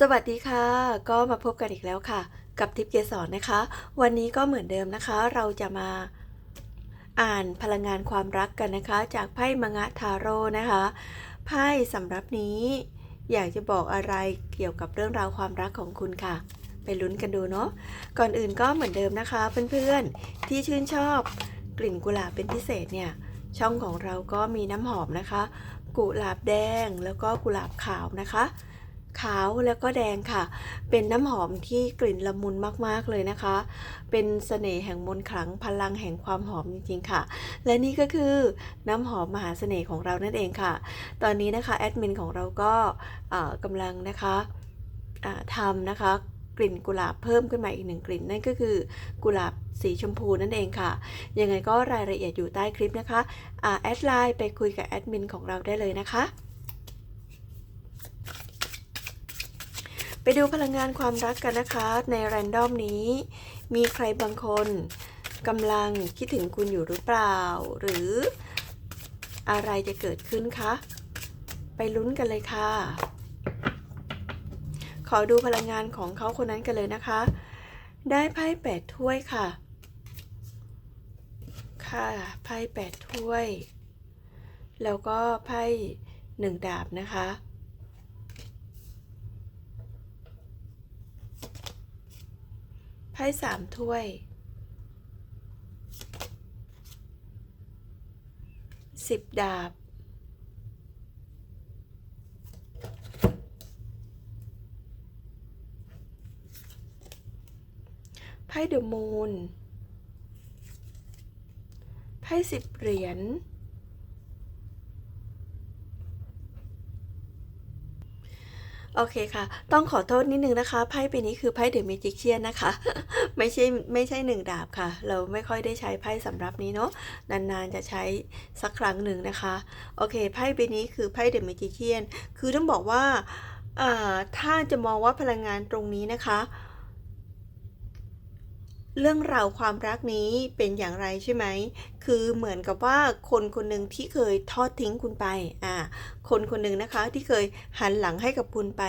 สวัสดีค่ะ ก็มาพบกันอีกแล้วค่ะ กับทิพย์เกสรนะคะ วันนี้ก็เหมือนเดิมนะคะ เราจะมาอ่านพลังงานความรักกันนะคะ จากไพ่มังะทาโร่นะคะไพ่สำหรับนี้ อยากจะบอกอะไรเกี่ยวกับเรื่องราวความรักของคุณค่ะ ไปลุ้นกันดูเนาะก่อนอื่นก็เหมือนเดิมนะคะ เพื่อนๆที่ชื่นชอบกลิ่นกุหลาบเป็นพิเศษเนี่ยช่องของเราก็มีน้ำหอมนะคะ กุหลาบแดงแล้วก็กุหลาบขาวนะคะ ขาวแล้วก็แดงค่ะ เป็นน้ำหอมที่กลิ่นละมุนมากๆเลยนะคะ เป็นเสน่ห์แห่งมนต์ขลังพลังแห่งความหอมจริงๆค่ะ และนี่ก็คือน้ำหอมมหาเสน่ห์ของเรานั่นเองค่ะ ตอนนี้นะคะแอดมินของเราก็กำลังนะคะทำนะคะกลิ่นกุหลาบเพิ่มขึ้นมาอีกหนึ่งกลิ่นนั่นก็คือกุหลาบสีชมพูนั่นเองค่ะ ยังไงก็รายละเอียดอยู่ใต้คลิปนะคะแอดไลน์ไปคุยกับแอดมินของเราได้เลยนะคะ ไปดูพลังงานความรักกันนะคะ ในแรนดอมนี้ มีใครบางคนกำลังคิดถึงคุณอยู่หรือเปล่า หรืออะไรจะเกิดขึ้นคะ ไปลุ้นกันเลยค่ะ ขอดูพลังงานของเขาคนนั้นกันเลยนะคะ ได้ไพ่แปดถ้วยค่ะ ค่ะไพ่แปดถ้วย แล้วก็ไพ่หนึ่งดาบนะคะ ไพ่สามถ้วย สิบดาบ ไพ่เดอะมูน ไพ่สิบเหรียญ โอเคค่ะ ต้องขอโทษนิดนึงนะคะ ไพ่ใบนี้คือไพ่เดอะเมจิกเชียนนะคะ ไม่ใช่ไม่ใช่หนึ่งดาบค่ะ เราไม่ค่อยได้ใช้ไพ่สำหรับนี้เนาะ นานๆจะใช้สักครั้งหนึ่งนะคะ โอเค ไพ่ใบนี้คือไพ่เดอะเมจิกเชียน คือต้องบอกว่าอ่าถ้าจะมองว่าพลังงานตรงนี้นะคะ เรื่องราวความรักนี้เป็นอย่างไรใช่ไหม คือเหมือนกับว่าคนคนหนึ่งที่เคยทอดทิ้งคุณไป อ่า คนคนหนึ่งนะคะที่เคยหันหลังให้กับคุณไป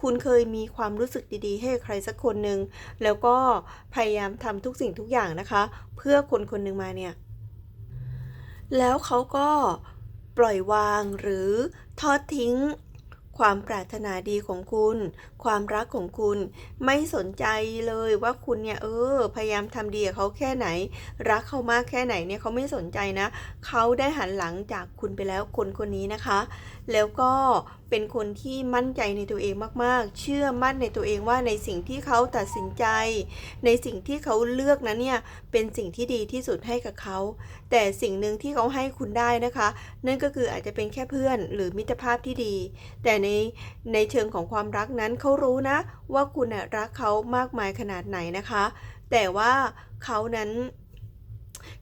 คุณเคยมีความรู้สึกดีๆ ให้ใครสักคนหนึ่ง แล้วก็พยายามทำทุกสิ่งทุกอย่างนะคะ เพื่อคนคนหนึ่งมาเนี่ย แล้วเขาก็ปล่อยวางหรือทอดทิ้ง ความปรารถนาดีของคุณ ความรักของคุณ ไม่สนใจเลยว่าคุณเนี่ยเออ พยายามทำดีกับเขาแค่ไหน รักเขามากแค่ไหนเนี่ยเขาไม่สนใจนะ เขาได้หันหลังจากคุณไปแล้วคนคนนี้นะคะ แล้วก็ เป็นคนที่มั่นใจในตัวเองมากๆ เชื่อมั่นในตัวเองว่าในสิ่งที่เขาตัดสินใจ ในสิ่งที่เขาเลือกนั้นเนี่ยเป็นสิ่งที่ดีที่สุดให้กับเขา แต่สิ่งหนึ่งที่เขาให้คุณได้นะคะ นั่นก็คืออาจจะเป็นแค่เพื่อนหรือมิตรภาพที่ดี แต่ในในเชิงของความรักนั้นเขารู้นะ ว่าคุณรักเขามากมายขนาดไหนนะคะ แต่ว่าเขานั้น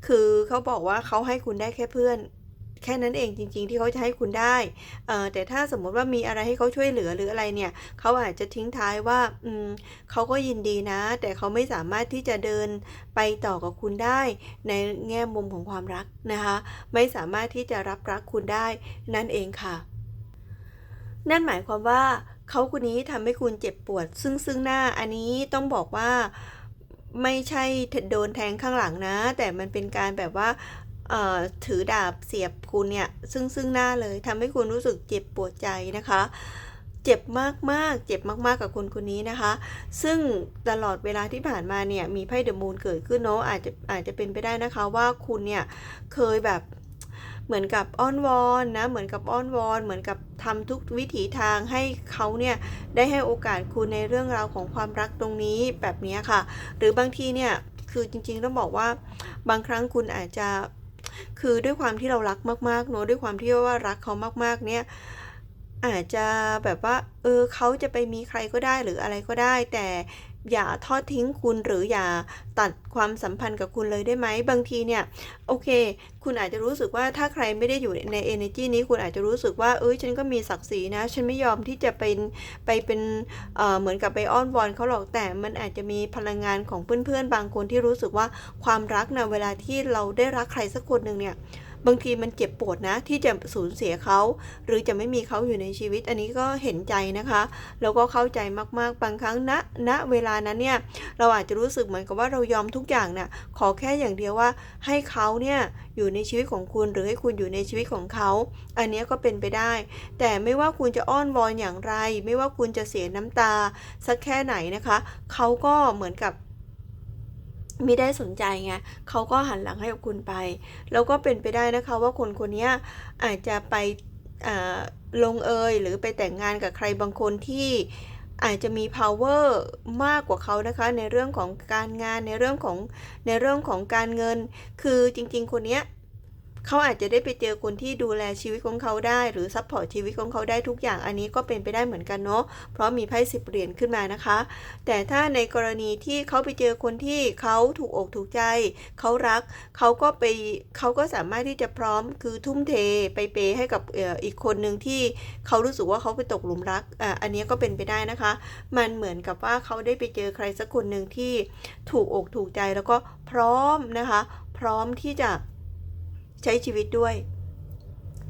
คือเขาบอกว่าเขาให้คุณได้แค่เพื่อน แค่นั้นเองจริง ๆ ที่เขาจะให้คุณได้แต่ถ้าสมมติว่ามีอะไรให้เขาช่วยเหลือหรืออะไรเนี่ยเขาอาจจะทิ้งท้ายว่าอืมเขาก็ยินดีนะ แต่เขาไม่สามารถที่จะเดินไปต่อกับคุณได้ในแง่มุมของความรักนะคะ ไม่สามารถที่จะรับรักคุณได้นั่นเองค่ะ นั่นหมายความว่าเขาคนนี้ทำให้คุณเจ็บปวด ซึ่งซึ่งหน้าอันนี้ต้องบอกว่าไม่ใช่โดนแทงข้างหลังนะ แต่มันเป็นการแบบว่า ถือดาบเสียบคุณเนี่ยซึ่งซึ่งหน้าเลยทำให้คุณรู้สึกเจ็บปวดใจนะคะ เจ็บมากๆ เจ็บมาก ๆ กับคนคนนี้นะคะ ซึ่งตลอดเวลาที่ผ่านมาเนี่ยมีไพ่เดอะมูนเกิดขึ้นเนาะอาจจะอาจจะเป็นไปได้นะคะว่าคุณเนี่ยเคยแบบเหมือนกับอ้อนวอนนะ เหมือนกับอ้อนวอน เหมือนกับทำทุกวิถีทางให้เขาเนี่ยได้ให้โอกาสคุณในเรื่องราวของความรักตรงนี้แบบนี้ค่ะ หรือบางทีเนี่ยคือจริงๆต้องบอกว่าบางครั้งคุณอาจจะ คือด้วยความที่เรารักมากๆเนอะด้วยความที่ว่ารักเขามากๆเนี่ยอาจจะแบบว่า เออเขาจะไปมีใครก็ได้หรืออะไรก็ได้ แต่ อย่าทอดทิ้งคุณหรืออย่าตัดความสัมพันธ์กับคุณเลยได้ไหมบางทีเนี่ยโอเค คุณอาจจะรู้สึกว่าถ้าใครไม่ได้อยู่ใน energy นี้คุณอาจจะรู้สึกว่าเอ้ยฉันก็มีศักดิ์ศรีนะ ฉันไม่ยอมที่จะเป็นไปเป็นเเหมือนกับไปอ้อนวอนเขาหรอกแต่มันอาจจะมีพลังงานของเพื่อนๆ บางคนที่รู้สึกว่าความรักนะเวลาที่เราได้รักใครสักคนหนึ่งเนี่ย บางทีมันเจ็บปวดนะ ที่จะสูญเสียเขา หรือจะไม่มีเขาอยู่ในชีวิต อันนี้ก็เห็นใจนะคะ แล้วก็เข้าใจมากๆ บางครั้งณณเวลานั้นเนี่ย เราอาจจะรู้สึกเหมือนกับว่าเรายอมทุกอย่างน่ะขอแค่อย่างเดียวว่าให้เขาเนี่ยอยู่ในชีวิตของคุณ หรือให้คุณอยู่ในชีวิตของเขา อันนี้ก็เป็นไปได้ แต่ไม่ว่าคุณจะอ้อนวอนอย่างไร ไม่ว่าคุณจะเสียน้ำตา สักแค่ไหนนะคะ เขาก็เหมือนกับ ไม่ได้สนใจไงเขาก็หันหลังให้กับคุณไป แล้วก็เป็นไปได้นะคะว่าคนคนนี้อาจจะไปลงเอยหรือไปแต่งงานกับใครบางคนที่อาจจะมี power มากกว่าเขานะคะ ในเรื่องของการงานในเรื่องของในเรื่องของการเงิน คือจริง ๆ คนเนี้ย เขาอาจจะได้ไปเจอคนที่ดูแลชีวิตของเขาได้ หรือซัพพอร์ตชีวิตของเขาได้ทุกอย่างอันนี้ก็เป็นไปได้เหมือนกันเนาะเพราะมีไพ่สิบเหรียญขึ้นมานะคะ แต่ถ้าในกรณีที่เขาไปเจอคนที่เขาถูกอกถูกใจ เขารักเขาก็ไปเขาก็สามารถที่จะพร้อมคือทุ่มเทไปเปย์ให้กับอีกคนหนึ่งที่เขารู้สึกว่าเขาไปตกหลุมรักอะอันนี้ก็เป็นไปได้นะคะ มันเหมือนกับว่าเขาได้ไปเจอใครสักคนหนึ่งที่ถูกอกถูกใจแล้วก็พร้อมนะคะ พร้อมที่จะ ใช้ชีวิตด้วย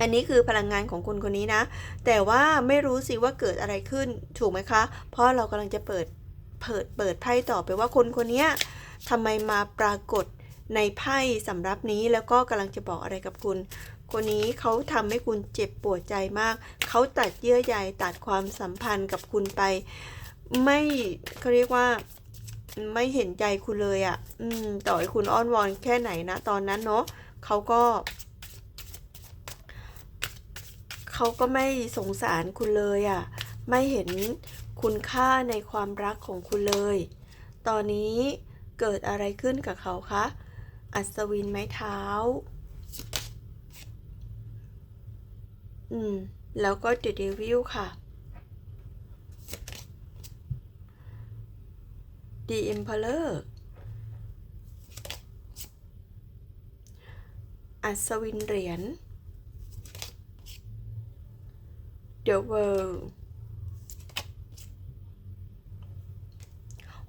อันนี้คือพลังงานของคนคนนี้นะ แต่ว่าไม่รู้สิว่าเกิดอะไรขึ้นถูกไหมคะ เพราะเรากำลังจะเปิดเปิดเปิดไพ่ต่อไปว่าคนคนนี้ทำไมมาปรากฏในไพ่สำรับนี้แล้วก็กำลังจะบอกอะไรกับคุณ คนนี้เขาทำให้คุณเจ็บปวดใจมาก เขาตัดเยื่อใยตัดความสัมพันธ์กับคุณไป ไม่เขาเรียกว่าไม่เห็นใจคุณเลยอะ่ะ อืม ต่อให้คุณอ้อนวอนแค่ไหนนะตอนนั้นเนาะ เขาก็ เขาก็ไม่สงสารคุณเลยอะ่ะ ไม่เห็นคุณค่าในความรักของคุณเลย ตอนนี้เกิดอะไรขึ้นกับเขาคะ อัศวินไม้เท้า อืม แล้วก็เดเดวิลค่ะ The Emperor อัศวินเหรียญ The World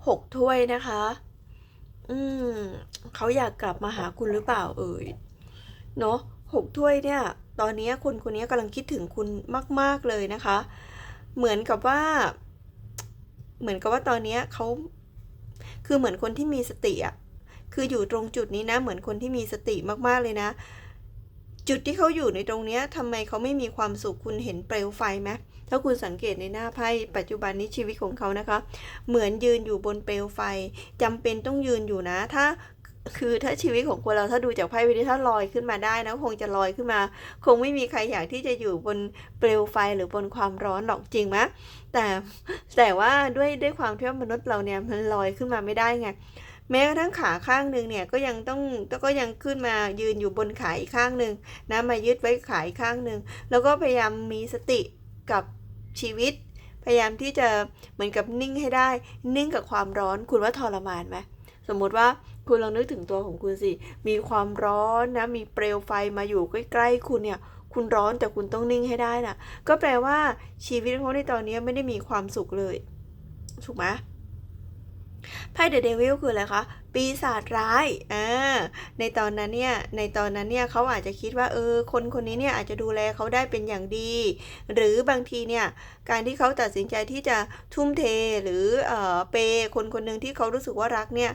หกถ้วยนะคะ อืมเขาอยากกลับมาหาคุณหรือเปล่าเอ่ย เนาะหกถ้วยเนี่ย ตอนนี้คนคนนี้กำลังคิดถึงคุณมาก ๆ เลยนะคะ เหมือนกับว่า เหมือนกับว่าตอนนี้เขา คือเหมือนคนที่มีสติอะ คืออยู่ตรงจุดนี้นะ เหมือนคนที่มีสติมากๆเลยนะ จุดที่เขาอยู่ในตรงเนี้ยทำไมเขาไม่มีความสุขคุณเห็นเปลวไฟไหมถ้าคุณสังเกตในหน้าไพ่ปัจจุบันนี้ชีวิตของเขานะคะ เหมือนยืนอยู่บนเปลวไฟจำเป็นต้องยืนอยู่นะ ถ้าคือถ้าชีวิตของคนเราถ้าดูจากไพ่ใบนี้ถ้าลอยขึ้นมาได้นะคงจะลอยขึ้นมา คงไม่มีใครอยากที่จะอยู่บนเปลวไฟหรือบนความร้อนหรอกจริงไหมแต่แต่ว่าด้วยด้วยความที่ว่ามนุษย์เราเนี่ยมันลอยขึ้นมาไม่ได้ไง แม้กระทั่งขาข้างหนึ่งเนี่ยก็ยังต้องก็ยังขึ้นมายืนอยู่บนขาอีกข้างหนึ่งนะมายึดไว้ขาอีกข้างหนึ่งแล้วก็พยายามมีสติกับชีวิต พยายามที่จะเหมือนกับนิ่งให้ได้ นิ่งกับความร้อนคุณว่าทรมานไหมสมมุติว่าคุณลองนึกถึงตัวของคุณสิ มีความร้อนนะ มีเปลวไฟมาอยู่ใกล้ๆคุณเนี่ย คุณร้อนแต่คุณต้องนิ่งให้ได้นะก็แปลว่าชีวิตของเขาในตอนนี้ไม่ได้มีความสุขเลย ถูกไหม ไพ่เดอะเดวิลคืออะไรคะปีศาจร้ายอ่าในตอนนั้นเนี่ยในตอนนั้นเนี่ยเขาอาจจะคิดว่าเออคนคนนี้เนี่ยอาจจะดูแลเขาได้เป็นอย่างดี หรือบางทีเนี่ยการที่เขาตัดสินใจที่จะทุ่มเทหรือเอ่อเปย์คนคนหนึ่งที่เขารู้สึกว่ารักเนี่ย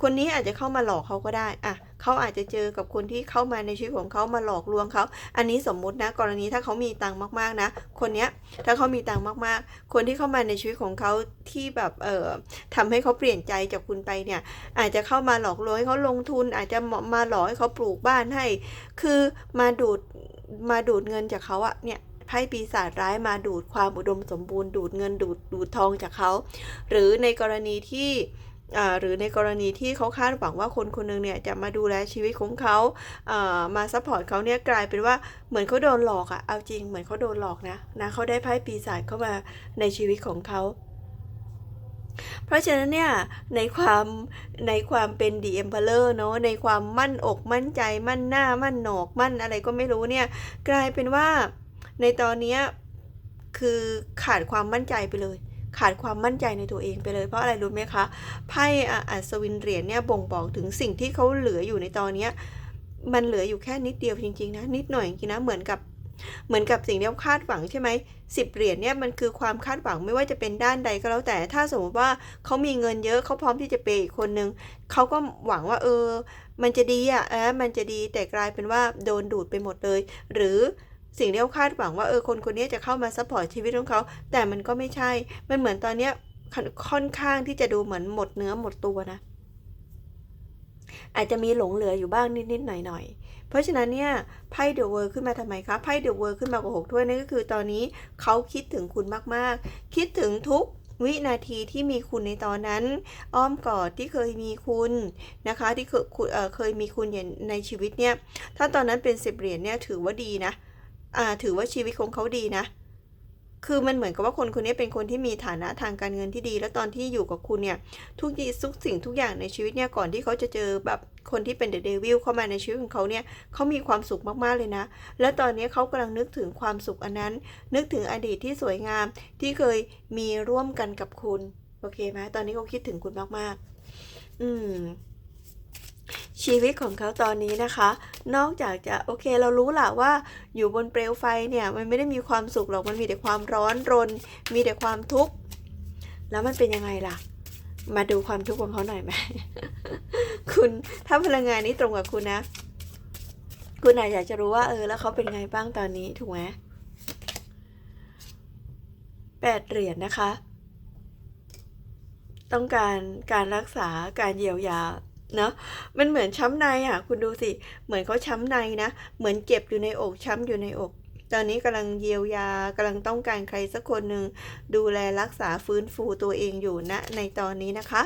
คนนี้อาจจะเข้ามาหลอกเขาก็ได้อะเขาอาจจะเจอกับคนที่เข้ามาในชีวิตของเขามาหลอกลวงเขา อันนี้สมมุตินะ กรณีถ้าเขามีตังค์มากๆนะ คนเนี้ยถ้าเขามีตังค์มากๆ คนที่เข้ามาในชีวิตของเขาที่แบบเอ่อทำให้เขาเปลี่ยนใจจากคุณไปเนี่ย อาจจะเข้ามาหลอกลวงให้เขาลงทุน อาจจะมาหลอกให้เขาปลูกบ้านให้ คือมาดูดมาดูดเงินจากเขาอะเนี่ยไพ่ปีศาจร้ายมาดูดความอุดมสมบูรณ์ดูดเงินดูดดูดทองจากเขา หรือในกรณีที่ หรือในกรณีที่เขาคาดหวังว่าคนคนหนึ่งเนี่ยจะมาดูแลชีวิตของเขาามาซัพพอร์ตเขาเนี่ยกลายเป็นว่าเหมือนเขาโดนหลอกอะเอาจริงเหมือนเขาโดนหลอกนะนะเขาได้ไพ่ปีศาจเข้ามาในชีวิตของเขาเพราะฉะนั้นเนี่ยในความในความเป็น The Emperor เนาะในความมั่นอกมั่นใจมั่นหน้ามั่นหนอกมั่นอะไรก็ไม่รู้เนี่ยกลายเป็นว่าในตอนนี้คือขาดความมั่นใจไปเลย ขาดความมั่นใจในตัวเองไปเลย เพราะอะไรรู้ไหมคะไพ่อัศวินเหรียญเนี่ยบ่งบอกถึงสิ่งที่เขาเหลืออยู่ในตอนเนี้มันเหลืออยู่แค่นิดเดียวจริงๆนะนิดหน่อยจริงนะเหมือนกับเหมือนกับสิ่งที่เราคาดหวังใช่ไหมสิบเหรียญเนี่ยมันคือความคาดหวังไม่ว่าจะเป็นด้านใดก็แล้วแต่ ถ้าสมมติว่าเขามีเงินเยอะเขาพร้อมที่จะเปย์อีกคนนึงเขาก็หวังว่าเออ มันจะดีอะเออมันจะดีแต่กลายเป็นว่าโดนดูดไปหมดเลย หรือ สิ่งที่เขาคาดหวังว่าเออคนคนนี้จะเข้ามาซัพพอร์ตชีวิตของเขา แต่มันก็ไม่ใช่ มันเหมือนตอนเนี้ยค่อนข้างที่จะดูเหมือนหมดเนื้อหมดตัวนะ อาจจะมีหลงเหลืออยู่บ้างนิดๆหน่อยๆ เพราะฉะนั้นเนี่ยไพ่เดอะเวิร์ขึ้นมาทำไมคะไพ่เดอะเวิร์ขึ้นมากว่าหกถ้วยนั่นก็คือตอนนี้เขาคิดถึงคุณมากๆ คิดถึงทุกวินาทีที่มีคุณในตอนนั้น อ้อมกอดที่เคยมีคุณนะคะที่เคยเคยมีคุณในชีวิตเนี่ยถ้าตอนนั้นเป็นสิบเหรียญเนี่ยถือว่าดีนะอ่า ถือว่าชีวิตของเขาดีนะ คือมันเหมือนกับว่าคนคนนี้เป็นคนที่มีฐานะทางการเงินที่ดี แล้วตอนที่อยู่กับคุณเนี่ย ทุกทุกสิ่งทุกอย่างในชีวิตเนี่ย ก่อนที่เขาจะเจอแบบคนที่เป็นเดอะเดวิลเข้ามาในชีวิตของเขาเนี่ยเขามีความสุขมากๆเลยนะ และตอนนี้เขากำลังนึกถึงความสุขอันนั้น นึกถึงอดีตที่สวยงามที่เคยมีร่วมกันกับคุณ โอเคไหมตอนนี้เขาคิดถึงคุณมากๆ อืม ชีวิตของเขาตอนนี้นะคะ นอกจากจะโอเคเรารู้แหละว่าอยู่บนเปลวไฟเนี่ยมันไม่ได้มีความสุขหรอกมันมีแต่ความร้อนรน มีแต่ความทุกข์แล้วมันเป็นยังไงล่ะ มาดูความทุกข์ของเขาหน่อยไหมคุณถ้าพลังงานนี้ตรงกับคุณนะ คุณอาจอยากจะรู้ว่าเออแล้วเขาเป็นไงบ้างตอนนี้ถูกไหมแปดเหรียญนะคะ ต้องการการรักษาการเยียวยา เนาะมันเหมือนช้ำในอะ คุณดูสิ เหมือนเขาช้ำในนะ เหมือนเจ็บอยู่ในอกช้ำอยู่ในอก ตอนนี้กำลังเยียวยากำลังต้องการใครสักคนหนึ่งดูแลรักษาฟื้นฟูตัวเองอยู่นะในตอนนี้นะคะ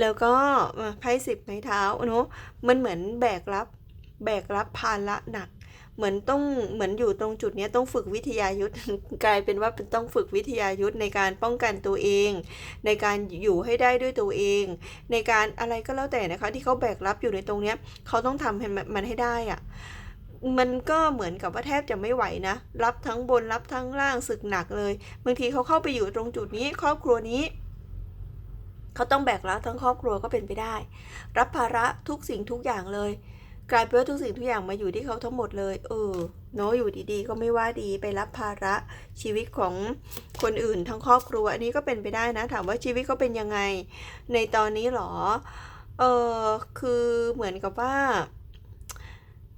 แล้วก็ไพ่สิบไม้เท้าเนาะมันเหมือนแบกรับ แบกรับภาระหนัก เหมือนต้องเหมือนอยู่ตรงจุดนี้ต้องฝึกวิทยายุทธกลายเป็นว่าต้องฝึกวิทยายุทธในการป้องกันตัวเอง ในการอยู่ให้ได้ด้วยตัวเอง ในการอะไรก็แล้วแต่นะคะ ที่เขาแบกรับอยู่ในตรงเนี้ยเขาต้องทำให้มันให้ได้อะมันก็เหมือนกับว่าแทบจะไม่ไหวนะ รับทั้งบนรับทั้งล่างสึกหนักเลย บางทีเขาเข้าไปอยู่ตรงจุดนี้ครอบครัวนี้เขาต้องแบกรับทั้งครอบครัวก็เป็นไปได้ รับภาระทุกสิ่งทุกอย่างเลย กลายเป็นว่าทุกสิ่งทุกอย่างมาอยู่ที่เขาทั้งหมดเลย เออเนาะอยู่ดีๆ ก็ไม่ว่าดีไปรับภาระชีวิตของคนอื่นทั้งครอบครัว อันนี้ก็เป็นไปได้นะ ถามว่าชีวิตเขาเป็นยังไง ในตอนนี้หรอ เออคือเหมือนกับว่า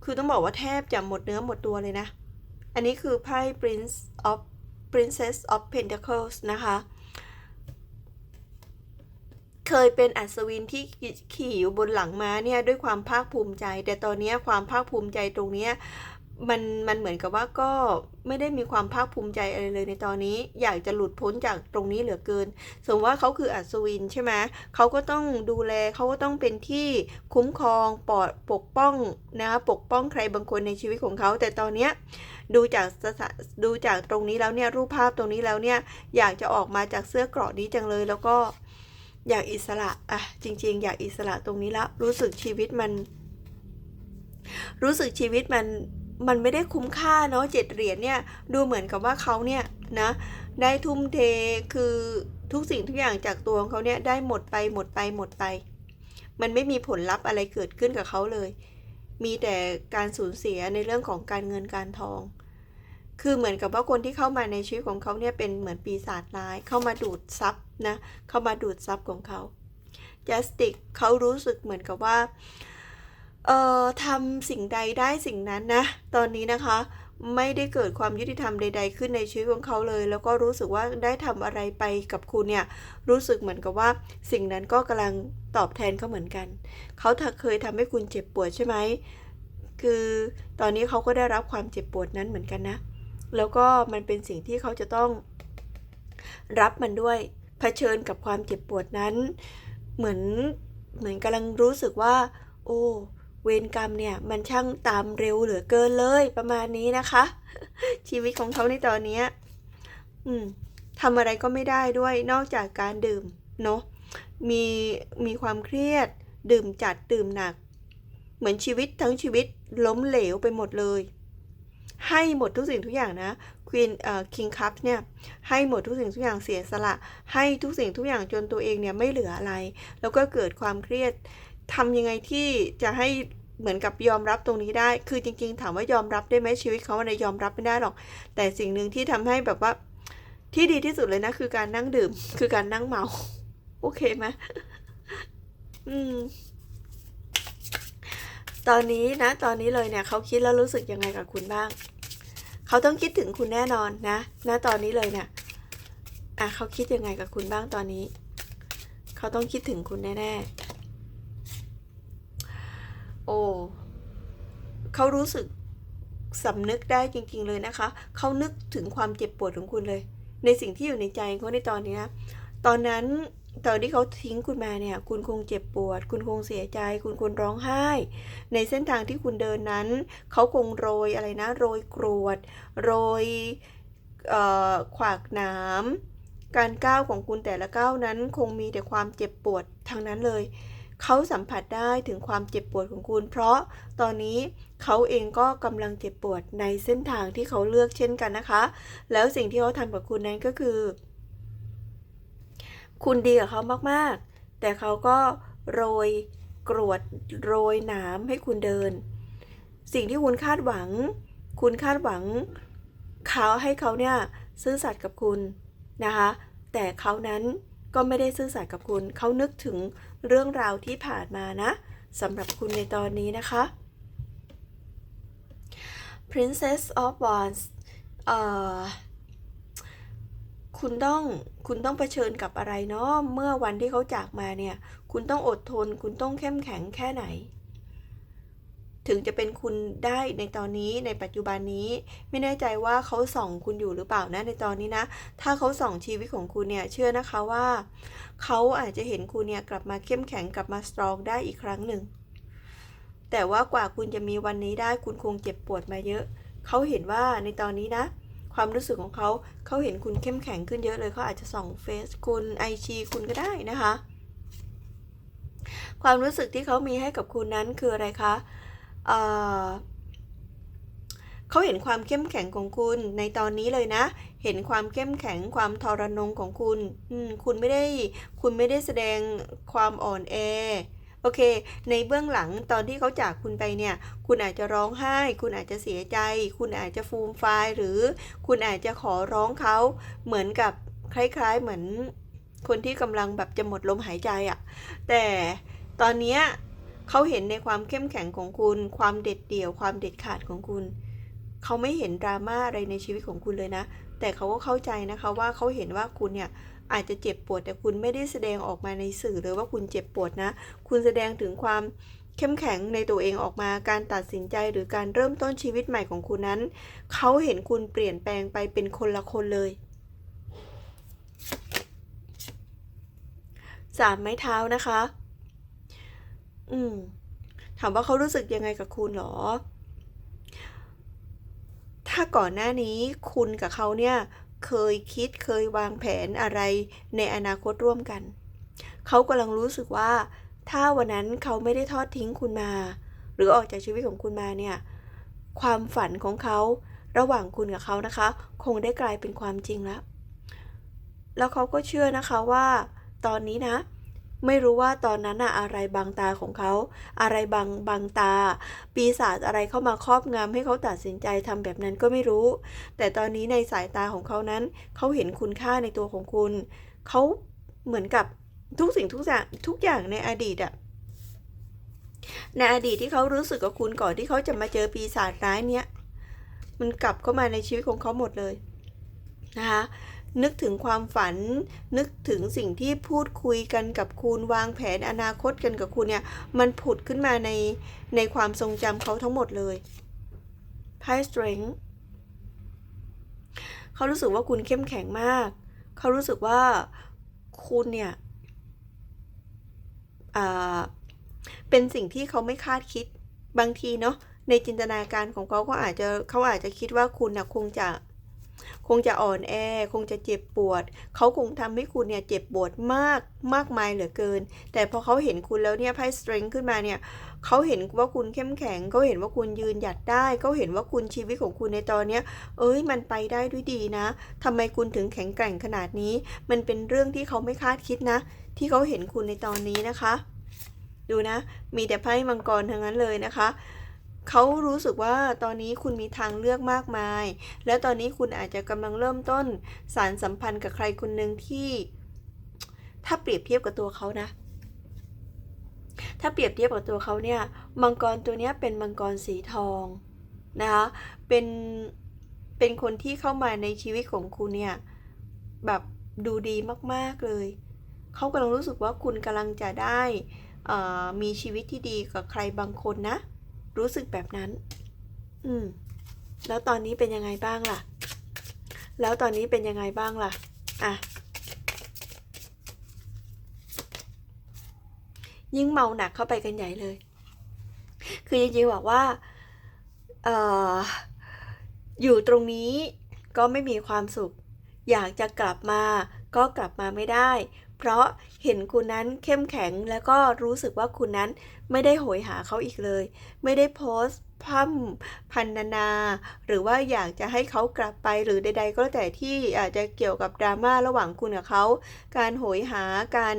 คือต้องบอกว่าแทบจะหมดเนื้อหมดตัวเลยนะ อันนี้คือไพ่ Prince of Princess of Pentacles นะคะ เคยเป็นอัศวินที่ขี่อยู่บนหลังม้าเนี่ยด้วยความภาคภูมิใจ แต่ตอนนี้ความภาคภูมิใจตรงนี้มันมันเหมือนกับว่าก็ไม่ได้มีความภาคภูมิใจอะไรเลยในตอนนี้ อยากจะหลุดพ้นจากตรงนี้เหลือเกิน สมมติว่าเขาคืออัศวินใช่ไหมเขาก็ต้องดูแลเขาก็ต้องเป็นที่คุ้มครองปลอดปกป้องนะปกป้องใครบางคนในชีวิตของเขา แต่ตอนเนี้ยดูจากดูจากตรงนี้แล้วเนี่ยรูปภาพตรงนี้แล้วเนี่ยอยากจะออกมาจากเสื้อเกราะนี้จังเลย แล้วก็ อยากอิสระอะจริง ๆ อยากอิสระตรงนี้แล้ว รู้สึกชีวิตมัน รู้สึกชีวิตมันมันไม่ได้คุ้มค่าเนาะเจ็ดเหรียญเนี่ยดูเหมือนกับว่าเขาเนี่ยนะได้ทุ่มเทคือทุกสิ่งทุกอย่างจากตัวของเขาเนี่ยได้หมดไปหมดไปหมดไป มันไม่มีผลลัพธ์อะไรเกิดขึ้นกับเขาเลย มีแต่การสูญเสียในเรื่องของการเงินการทอง คือเหมือนกับว่าคนที่เข้ามาในชีวิตของเขาเนี่ยเป็นเหมือนปีศาจร้าย เข้ามาดูดซับ นะเข้ามาดูดซับของเขา justice เขารู้สึกเหมือนกับว่าเอ่อทำสิ่งใดได้สิ่งนั้นนะ ตอนนี้นะคะไม่ได้เกิดความยุติธรรมใด ๆ ขึ้นในชีวิตของเขาเลย แล้วก็รู้สึกว่าได้ทำอะไรไปกับคุณเนี่ย รู้สึกเหมือนกับว่า สิ่งนั้นก็กำลังตอบแทนเขาเหมือนกัน เขาเคยทำให้คุณเจ็บปวดใช่ไหม คือตอนนี้เขาก็ได้รับความเจ็บปวดนั้นเหมือนกันนะ แล้วก็มันเป็นสิ่งที่เขาจะต้องรับมันด้วย ชิญกับความเจ็บปวดนั้น เหมือนเหมือนกำลังรู้สึกว่า โอ้เวรกรรมเนี่ยมันช่างตามเร็วเหลือเกินเลยประมาณนี้นะคะ ชีวิตของเขาในตอนนี้อืมทำอะไรก็ไม่ได้ด้วยนอกจากการดื่มเนาะมีมีความเครียด ดื่มจัดดื่มหนัก เหมือนชีวิตทั้งชีวิตล้มเหลวไปหมดเลย ให้หมดทุกสิ่งทุกอย่างนะ วีนเอ่อคิงคัพเนี่ยให้หมดทุกสิ่งทุกอย่างเสียสละ ให้ทุกสิ่งทุกอย่างจนตัวเองเนี่ยไม่เหลืออะไร แล้วก็เกิดความเครียดทำยังไงที่จะให้เหมือนกับยอมรับตรงนี้ได้ คือจริง ๆ ถามว่ายอมรับได้ไหมชีวิตเขาอะไรยอมรับไม่ได้หรอก แต่สิ่งหนึ่งที่ทำให้แบบว่าที่ดีที่สุดเลยนะ คือการนั่งดื่ม คือการนั่งเมา โอเคไหมอืมตอนนี้นะ ตอนนี้เลยเนี่ยเขาคิดแล้วรู้สึกยังไงกับคุณบ้าง เขาต้องคิดถึงคุณแน่นอนนะณตอนนี้เลยเนี่ยอะเขาคิดยังไงกับคุณบ้างตอนนี้ เขาต้องคิดถึงคุณแน่ๆ โอ้เขารู้สึกสำนึกได้จริง ๆ เลยนะคะ เขานึกถึงความเจ็บปวดของคุณเลย ในสิ่งที่อยู่ในใจเขาในตอนนี้นะตอนนั้น ตอนที่เขาทิ้งคุณมาเนี่ย คุณคงเจ็บปวด คุณคงเสียใจ คุณคงร้องไห้ ในเส้นทางที่คุณเดินนั้น เขาคงโรยอะไรนะ โรยกรวด โรยขวากหนามการก้าวของคุณแต่ละก้าวนั้นคงมีแต่ความเจ็บปวดทั้งนั้นเลย เขาสัมผัสได้ถึงความเจ็บปวดของคุณ เพราะตอนนี้เขาเองก็กำลังเจ็บปวดในเส้นทางที่เขาเลือกเช่นกันนะคะ แล้วสิ่งที่เขาทำกับคุณนั้นก็คือ คุณดีกับเขามากๆ แต่เขาก็โรยกรวดโรยหนามให้คุณเดิน สิ่งที่คุณคาดหวัง คุณคาดหวังเขาให้เขาเนี่ยซื่อสัตย์กับคุณนะคะ แต่เขานั้นก็ไม่ได้ซื่อสัตย์กับคุณ เขานึกถึงเรื่องราวที่ผ่านมานะสำหรับคุณในตอนนี้นะคะ Princess of Wands เอ่อ คุณต้องคุณต้องเผชิญกับอะไรเนาะเมื่อวันที่เขาจากมาเนี่ย คุณต้องอดทน คุณต้องเข้มแข็งแค่ไหน ถึงจะเป็นคุณได้ในตอนนี้ในปัจจุบันนี้ ไม่แน่ใจว่าเขาส่องคุณอยู่หรือเปล่านะในตอนนี้นะ ถ้าเขาส่องชีวิตของคุณเนี่ยเชื่อนะคะว่าเขาอาจจะเห็นคุณเนี่ยกลับมาเข้มแข็งกลับมาสตรองได้อีกครั้งหนึ่งแต่ว่ากว่าคุณจะมีวันนี้ได้คุณคงเจ็บปวดมาเยอะ เขาเห็นว่าในตอนนี้นะ ความรู้สึกของเขาเขาเห็นคุณเข้มแข็งขึ้นเยอะเลยเขาอาจจะส่องเฟซคุณไอจีคุณก็ได้นะคะ ความรู้สึกที่เขามีให้กับคุณนั้นคืออะไรคะเเขาเห็นความเข้มแข็งของคุณในตอนนี้เลยนะ เห็นความเข้มแข็งความทรนงของคุณ คุณไม่ได้คุณไม่ได้แสดงความอ่อนแอ โอเค ในเบื้องหลังตอนที่เขาจากคุณไปเนี่ย คุณอาจจะร้องไห้ คุณอาจจะเสียใจ คุณอาจจะฟูมฟายหรือ คุณอาจจะขอร้องเขาเหมือนกับคล้ายๆเหมือนคนที่กำลังแบบจะหมดลมหายใจอะ่ะ แต่ตอนเนี้ยเขาเห็นในความเข้มแข็งของคุณ ความเด็ดเดี่ยว ความเด็ดขาดของคุณ เขาไม่เห็นดราม่าอะไรในชีวิตของคุณเลยนะ แต่เขาก็เข้าใจนะคะว่าเขาเห็นว่าคุณเนี่ย อาจจะเจ็บปวดแต่คุณไม่ได้แสดงออกมาในสื่อเลยว่าคุณเจ็บปวดนะ คุณแสดงถึงความเข้มแข็งในตัวเองออกมาการตัดสินใจหรือการเริ่มต้นชีวิตใหม่ของคุณนั้น เขาเห็นคุณเปลี่ยนแปลงไปเป็นคนละคนเลยสามไม้เท้านะคะ อืม ถามว่าเขารู้สึกยังไงกับคุณหรอ ถ้าก่อนหน้านี้คุณกับเขาเนี่ย เคยคิดเคยวางแผนอะไรในอนาคตร่วมกัน เขากำลังรู้สึกว่า ถ้าวันนั้นเขาไม่ได้ทอดทิ้งคุณมา หรือออกจากชีวิตของคุณมาเนี่ยความฝันของเขาระหว่างคุณกับเขานะคะ คงได้กลายเป็นความจริงแล้ว แล้วเขาก็เชื่อนะคะว่า ตอนนี้นะ ไม่รู้ว่าตอนนั้นอะอะไรบางตาของเขา อะไรบางบางตา ปีศาจอะไรเข้ามาครอบงำให้เขาตัดสินใจทำแบบนั้นก็ไม่รู้ แต่ตอนนี้ในสายตาของเขานั้น เขาเห็นคุณค่าในตัวของคุณ เขาเหมือนกับทุกสิ่งทุกอย่างทุกอย่างในอดีตอะในอดีตที่เขารู้สึกกับคุณก่อนที่เขาจะมาเจอปีศาจร้ายเนี้ยมันกลับเข้ามาในชีวิตของเขาหมดเลยนะคะ นึกถึงความฝัน นึกถึงสิ่งที่พูดคุยกันกับคุณวางแผนอนาคตกันกับคุณเนี่ย มันผุดขึ้นมาในในความทรงจำเขาทั้งหมดเลยไพ่ strength เขารู้สึกว่าคุณเข้มแข็งมาก เขารู้สึกว่าคุณเนี่ยเป็นสิ่งที่เขาไม่คาดคิดบางทีเนาะในจินตนาการของเขาก็อาจจะเขาอาจจะคิดว่าคุณนะคงจะ คงจะอ่อนแอ คงจะเจ็บปวด เขาคงทำให้คุณเนี่ยเจ็บปวดมากมากมายเหลือเกิน แต่พอเขาเห็นคุณแล้วเนี่ยไพ่ strength ขึ้นมาเนี่ยเขาเห็นว่าคุณเข้มแข็ง เขาเห็นว่าคุณยืนหยัดได้ เขาเห็นว่าคุณชีวิตของคุณในตอนเนี้ย เอ้ยมันไปได้ด้วยดีนะทำไมคุณถึงแข็งแกร่งขนาดนี้ มันเป็นเรื่องที่เขาไม่คาดคิดนะ ที่เขาเห็นคุณในตอนนี้นะคะ ดูนะ มีแต่ไพ่มังกรทั้งนั้นเลยนะคะ เขารู้สึกว่าตอนนี้คุณมีทางเลือกมากมาย และตอนนี้คุณอาจจะกำลังเริ่มต้นสารสัมพันธ์กับใครคนหนึ่งที่ ถ้าเปรียบเทียบกับตัวเขานะ ถ้าเปรียบเทียบกับตัวเขาเนี่ย มังกรตัวเนี้ยเป็นมังกรสีทองนะคะ เป็น เป็นคนที่เข้ามาในชีวิตของคุณเนี่ย แบบดูดีมากๆเลย เขากำลังรู้สึกว่าคุณกำลังจะได้อ่อมีชีวิตที่ดีกับใครบางคนนะ รู้สึกแบบนั้น อืม แล้วตอนนี้เป็นยังไงบ้างล่ะ แล้วตอนนี้เป็นยังไงบ้างล่ะ อะ ยิ่งเมาหนักเข้าไปกันใหญ่เลย คือจริงๆบอกว่า เอ่อ อยู่ตรงนี้ก็ไม่มีความสุข อยากจะกลับมาก็กลับมาไม่ได้ เพราะ เห็นคุณนั้นเข้มแข็งแล้วก็รู้สึกว่าคุณนั้นไม่ได้โหยหาเขาอีกเลย ไม่ได้โพสต์พร่ำพันนานา หรือว่าอยากจะให้เขากลับไปหรือใด ๆ ก็แล้วแต่ที่อาจจะเกี่ยวกับดราม่าระหว่างคุณกับเขา การโหยหาการ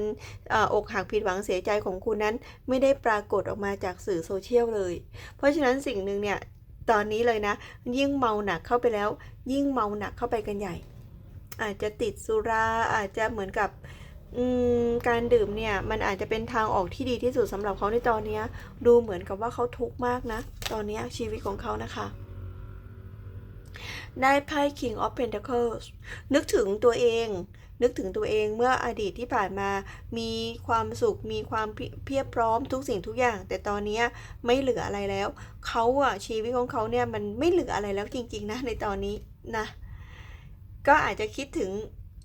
ออกหักผิดหวังเสียใจของคุณนั้น ไม่ได้ปรากฏออกมาจากสื่อโซเชียลเลย เพราะฉะนั้นสิ่งหนึ่งเนี่ยตอนนี้เลยนะ ยิ่งเมาหนักเข้าไปแล้ว ยิ่งเมาหนักเข้าไปกันใหญ่ อาจจะติดสุราอาจจะเหมือนกับ การดื่มเนี่ยมันอาจจะเป็นทางออกที่ดีที่สุดสำหรับเขาในตอนเนี้ยดูเหมือนกับว่าเขาทุกข์มากนะ ตอนเนี้ยชีวิตของเขานะคะได้ไพ่ King of Pentacles นึกถึงตัวเอง นึกถึงตัวเองเมื่ออดีตที่ผ่านมา มีความสุข มีความเพียบพร้อมทุกสิ่งทุกอย่าง แต่ตอนนี้ไม่เหลืออะไรแล้ว เขาอะชีวิตของเขาเนี่ยมันไม่เหลืออะไรแล้วจริง ๆ นะในตอนนี้นะ ก็อาจจะคิดถึง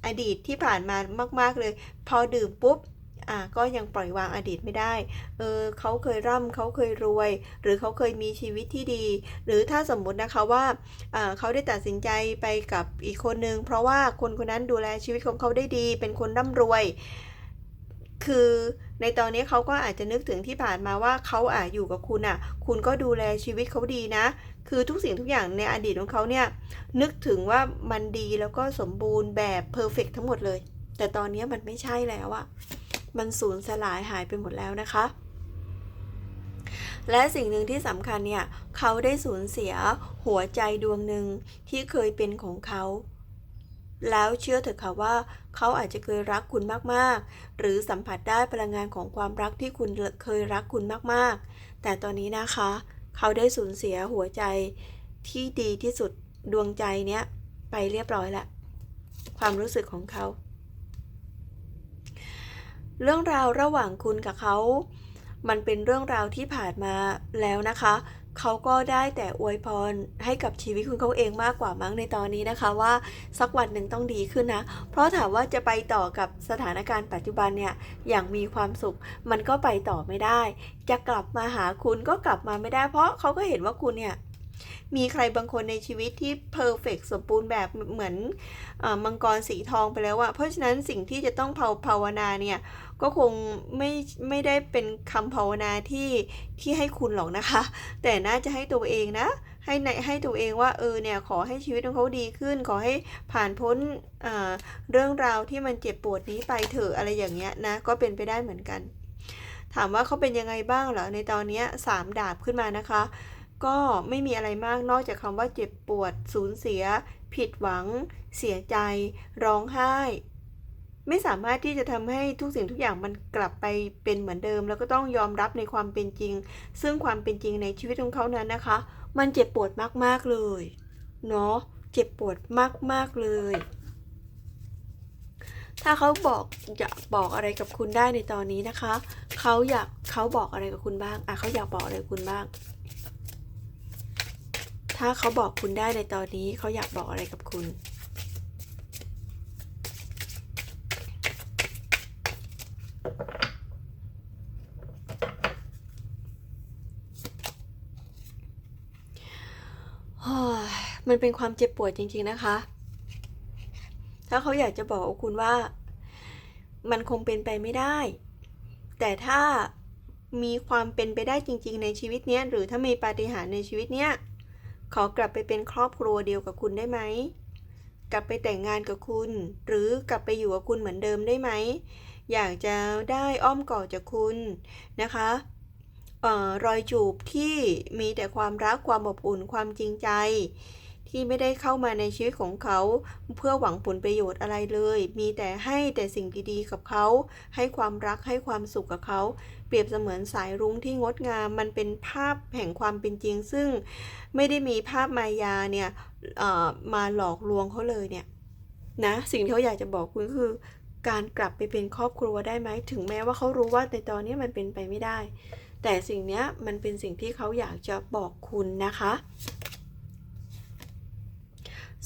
อดีตที่ผ่านมามาก ๆเลย พอดื่มปุ๊บอะก็ยังปล่อยวางอดีตไม่ได้ เออเขาเคยร่ำเขาเคยรวย หรือเขาเคยมีชีวิตที่ดี หรือถ้าสมมุตินะคะว่าอ่าเขาได้ตัดสินใจไปกับอีกคนนึง เพราะว่าคนคนนั้นดูแลชีวิตของเขาได้ดี เป็นคนร่ำรวย คือในตอนนี้เขาก็อาจจะนึกถึงที่ผ่านมาว่าเขาอะอยู่กับคุณอะ คุณก็ดูแลชีวิตเขาดีนะ คือทุกสิ่งทุกอย่างในอดีตของเขาเนี่ยนึกถึงว่ามันดีแล้วก็สมบูรณ์แบบเพอร์เฟกทั้งหมดเลย แต่ตอนนี้มันไม่ใช่แล้วอะมันสูญสลายหายไปหมดแล้วนะคะ และสิ่งหนึ่งที่สำคัญเนี่ยเขาได้สูญเสียหัวใจดวงหนึ่งที่เคยเป็นของเขาแล้วเชื่อเถอะค่ะว่าเขาอาจจะเคยรักคุณมากๆ หรือสัมผัสได้พลังงานของความรักที่คุณเคยรักคุณมากๆ แต่ตอนนี้นะคะ เขาได้สูญเสียหัวใจที่ดีที่สุดดวงใจเนี้ยไปเรียบร้อยละความรู้สึกของเขา เรื่องราวระหว่างคุณกับเขา มันเป็นเรื่องราวที่ผ่านมาแล้วนะคะ เขาก็ได้แต่อวยพรให้กับชีวิตคุณเขาเองมากกว่ามั้งในตอนนี้นะคะว่าสักวันหนึ่งต้องดีขึ้นนะ เพราะถามว่าจะไปต่อกับสถานการณ์ปัจจุบันเนี่ยอย่างมีความสุข มันก็ไปต่อไม่ได้ จะกลับมาหาคุณก็กลับมาไม่ได้ เพราะเขาก็เห็นว่าคุณเนี่ยมีใครบางคนในชีวิตที่เพอร์เฟกสมบูรณ์แบบเหมือนออมังกรสีทองไปแล้วอะเพราะฉะนั้นสิ่งที่จะต้องภาภาวนาเนี่ย ก็คงไม่ไม่ได้เป็นคำภาวนาที่ที่ให้คุณหรอกนะคะ แต่น่าจะให้ตัวเองนะ ให้ในให้ตัวเองว่าเออเนี่ยขอให้ชีวิตของเขาดีขึ้น ขอให้ผ่านพ้นเเรื่องราวที่มันเจ็บปวดนี้ไปเถอะอะไรอย่างเงี้ยนะก็เป็นไปได้เหมือนกัน ถามว่าเขาเป็นยังไงบ้างเหรอในตอนนี้สามดาบขึ้นมานะคะ ก็ไม่มีอะไรมากนอกจากคำว่าเจ็บปวดสูญเสีย ผิดหวัง เสียใจ ร้องไห้ ไม่สามารถที่จะทำให้ทุกสิ่งทุกอย่างมันกลับไปเป็นเหมือนเดิม แล้วก็ต้องยอมรับในความเป็นจริง ซึ่งความเป็นจริงในชีวิตของเขานั้นนะคะ มันเจ็บปวดมากๆเลยเนาะเจ็บปวดมากๆเลย ถ้าเขาบอกอยากบอกอะไรกับคุณได้ในตอนนี้นะคะเขาอยากเขาบอกอะไรกับคุณบ้างอะเขาอยากบอกอะไรคุณบ้าง ถ้าเขาบอกคุณได้ในตอนนี้เขาอยากบอกอะไรกับคุณ โอ้ย มันเป็นความเจ็บปวดจริง ๆนะคะ ถ้าเขาอยากจะบอกคุณว่า มันคงเป็นไปไม่ได้ แต่ถ้ามีความเป็นไปได้จริง ๆ ในชีวิตเนี้ยหรือถ้ามีปาฏิหาริย์ในชีวิตเนี้ยขอกลับไปเป็นครอบครัวเดียวกับคุณได้ไหมกลับไปแต่งงานกับคุณ หรือกลับไปอยู่กับคุณเหมือนเดิมได้ไหม อยากจะได้อ้อมกอดจากคุณนะคะออรอยจูบที่มีแต่ความรักความอบอุ่นความจริงใจ ที่ไม่ได้เข้ามาในชีวิตของเขา เพื่อหวังผลประโยชน์อะไรเลย มีแต่ให้แต่สิ่งดีๆกับเขา ให้ความรักให้ความสุขกับเขา เปรียบเสมือนสายรุ้งที่งดงาม มันเป็นภาพแห่งความเป็นจริง ซึ่งไม่ได้มีภาพมายาเนี่ยมาหลอกลวงเขาเลยเนี่ยนะสิ่งที่เขาอยากจะบอกคุณคือ การกลับไปเป็นครอบครัวได้ไหมถึงแม้ว่าเขารู้ว่าในตอนนี้มันเป็นไปไม่ได้ แต่สิ่งนี้มันเป็นสิ่งที่เขาอยากจะบอกคุณนะคะ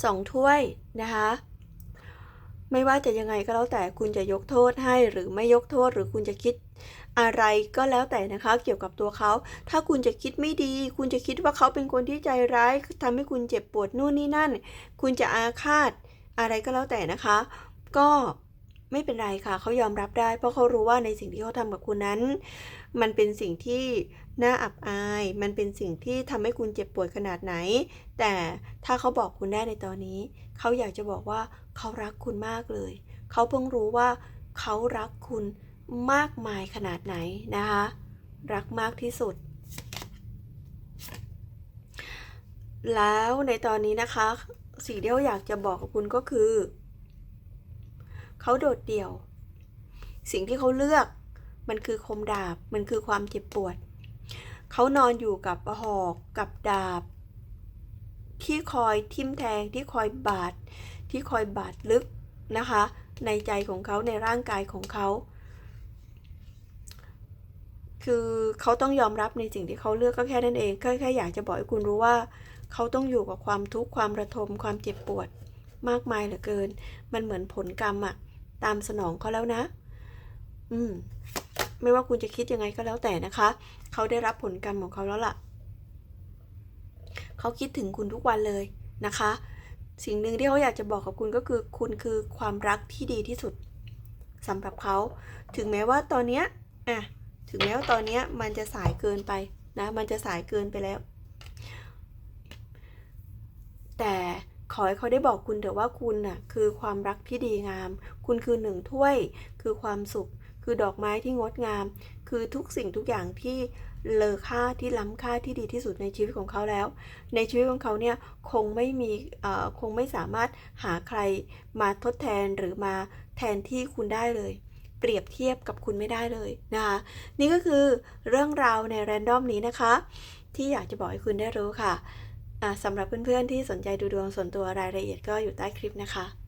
สองถ้วยนะคะ ไม่ว่าจะยังไงก็แล้วแต่คุณจะยกโทษให้หรือไม่ยกโทษหรือคุณจะคิดอะไรก็แล้วแต่นะคะ เกี่ยวกับตัวเขา ถ้าคุณจะคิดไม่ดี คุณจะคิดว่าเขาเป็นคนที่ใจร้ายทำให้คุณเจ็บปวดนู่นนี่นั่น คุณจะอาฆาตอะไรก็แล้วแต่นะคะ ก็ไม่เป็นไรค่ะเขายอมรับได้ เพราะเขารู้ว่าในสิ่งที่เขาทำกับคุณนั้น มันเป็นสิ่งที่น่าอับอาย มันเป็นสิ่งที่ทำให้คุณเจ็บปวดขนาดไหน แต่ถ้าเขาบอกคุณได้ในตอนนี้ เขาอยากจะบอกว่าเขารักคุณมากเลย เขาเพิ่งรู้ว่าเขารักคุณมากมายขนาดไหนนะคะ รักมากที่สุด แล้วในตอนนี้นะคะ สิ่งที่เขาอยากจะบอกกับคุณก็คือ เขาโดดเดี่ยว สิ่งที่เขาเลือกมันคือคมดาบ มันคือความเจ็บปวด เขานอนอยู่กับหอก กับดาบ ที่คอยทิ่มแทงที่คอยบาดที่คอยบาดลึกนะคะ ในใจของเขาในร่างกายของเขา คือเขาต้องยอมรับในสิ่งที่เขาเลือกก็แค่นั้นเองแค่แค่อยากจะบอกให้คุณรู้ว่าเขาต้องอยู่กับความทุกข์ความระทมความเจ็บปวดมากมายเหลือเกิน มันเหมือนผลกรรมอะตามสนองเขาแล้วนะ อืม ไม่ว่าคุณจะคิดยังไงก็แล้วแต่นะคะ เขาได้รับผลกรรมของเขาแล้วล่ะ เขาคิดถึงคุณทุกวันเลยนะคะ สิ่งหนึ่งที่เขาอยากจะบอกกับคุณก็คือ คุณคือความรักที่ดีที่สุดสำหรับเขา ถึงแม้ว่าตอนเนี้ยอะถึงแม้ว่าตอนเนี้ยมันจะสายเกินไปนะ มันจะสายเกินไปแล้ว แต่ขอให้เขาได้บอกคุณเถอะว่าคุณน่ะคือความรักที่ดีงาม คุณคือหนึ่งถ้วย คือความสุข คือดอกไม้ที่งดงาม คือทุกสิ่งทุกอย่างที่ เลอค่าที่ล้ำค่าที่ดีที่สุดในชีวิตของเขาแล้ว ในชีวิตของเขาเนี่ยคงไม่มีคงไม่สามารถหาใครมาทดแทนหรือมาแทนที่คุณได้เลย เปรียบเทียบกับคุณไม่ได้เลยนะคะนี่ก็คือเรื่องราวในแรนดอมนี้นะคะ ที่อยากจะบอกให้คุณได้รู้ค่ะอ่าสำหรับเพื่อนๆที่สนใจดูดวงส่วนตัวรายละเอียดก็อยู่ใต้คลิปนะคะ